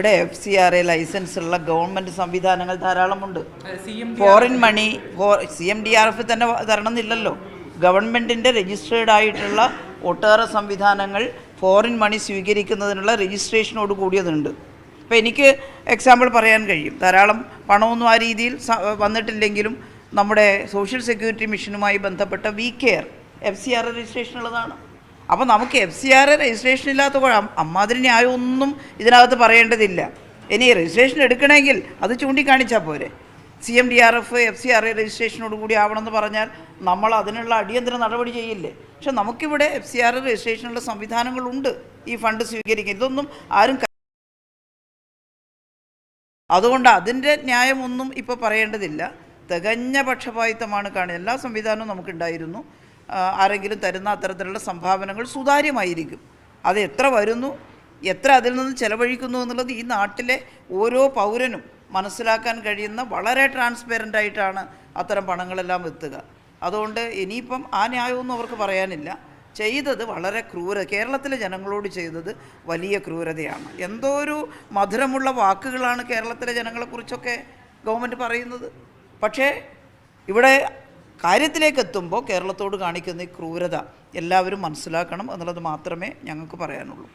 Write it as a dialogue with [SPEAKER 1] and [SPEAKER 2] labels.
[SPEAKER 1] ഇവിടെ F C R A licence ഉള്ള government സംവിധാനങ്ങൾ ധാരാളമുണ്ട്. Foreign money C M D R F തന്നെ തരണം എന്നില്ലല്ലോ ഗവൺമെന്റിന്റെ രജിസ്റ്റേർഡ് ആയിട്ടുള്ള ഒട്ടേറെ സംവിധാനങ്ങൾ ഫോറിൻ മണി സ്വീകരിക്കുന്നതിനുള്ള രജിസ്ട്രേഷനോട് കൂടിയതുണ്ട്. അപ്പോൾ എനിക്ക് എക്സാമ്പിൾ പറയാൻ കഴിയും. ധാരാളം പണമൊന്നും ആ രീതിയിൽ വന്നിട്ടില്ലെങ്കിലും നമ്മുടെ സോഷ്യൽ സെക്യൂരിറ്റി മിഷനുമായി ബന്ധപ്പെട്ട we care F C R registration ഉള്ളതാണ്. അപ്പോൾ നമുക്ക് എഫ് സി ആർ രജിസ്ട്രേഷൻ ഇല്ലാത്ത കുഴ- അമ്മാതിരി ന്യായമൊന്നും ഇതിനകത്ത് പറയേണ്ടതില്ല. ഇനി രജിസ്ട്രേഷൻ എടുക്കണമെങ്കിൽ അത് ചൂണ്ടിക്കാണിച്ചാൽ പോരെ. C M D R F F C R A രജിസ്ട്രേഷനോട് കൂടി ആവണമെന്ന് പറഞ്ഞാൽ നമ്മൾ അതിനുള്ള അടിയന്തര നടപടി ചെയ്യില്ലേ? പക്ഷെ നമുക്കിവിടെ എഫ് സി ആർ എ രജിസ്ട്രേഷനുള്ള സംവിധാനങ്ങളുണ്ട്. ഈ ഫണ്ട് സ്വീകരിക്കാൻ. ഇതൊന്നും ആരും അതുകൊണ്ട് അതിന്റെ ന്യായമൊന്നും ഇപ്പോൾ പറയേണ്ടതില്ല. തികഞ്ഞ പക്ഷപാതിത്വമാണ് കാണുന്നത് എല്ലാ സംവിധാനവും നമുക്കുണ്ടായിരുന്നു. ആരെങ്കിലും തരുന്ന അത്തരത്തിലുള്ള സംഭാവനകൾ സുതാര്യമായിരിക്കും. അത് എത്ര വരുന്നു എത്ര അതിൽ നിന്ന് ചെലവഴിക്കുന്നു എന്നുള്ളത് ഈ നാട്ടിലെ ഓരോ പൗരനും മനസ്സിലാക്കാൻ കഴിയുന്ന വളരെ ട്രാൻസ്പെറന്റ് ആയിട്ടാണ് അത്തരം പണങ്ങളെല്ലാം എത്തുക. അതുകൊണ്ട് ഇനിയിപ്പം ആ ന്യായമൊന്നും അവർക്ക് പറയാനില്ല. ചെയ്തത് വളരെ ക്രൂര കേരളത്തിലെ ജനങ്ങളോട് ചെയ്തത് വലിയ ക്രൂരതയാണ്. എന്തോ ഒരു മധുരമുള്ള വാക്കുകളാണ് കേരളത്തിലെ ജനങ്ങളെക്കുറിച്ചൊക്കെ ഗവൺമെന്റ് പറയുന്നത്. പക്ഷേ ഇവിടെ കാര്യത്തിലേക്ക് എത്തുമ്പോൾ കേരളത്തോട് കാണിക്കുന്ന ഈ ക്രൂരത എല്ലാവരും മനസ്സിലാക്കണം എന്നുള്ളത് മാത്രമേ ഞങ്ങൾക്ക് പറയാനുള്ളൂ.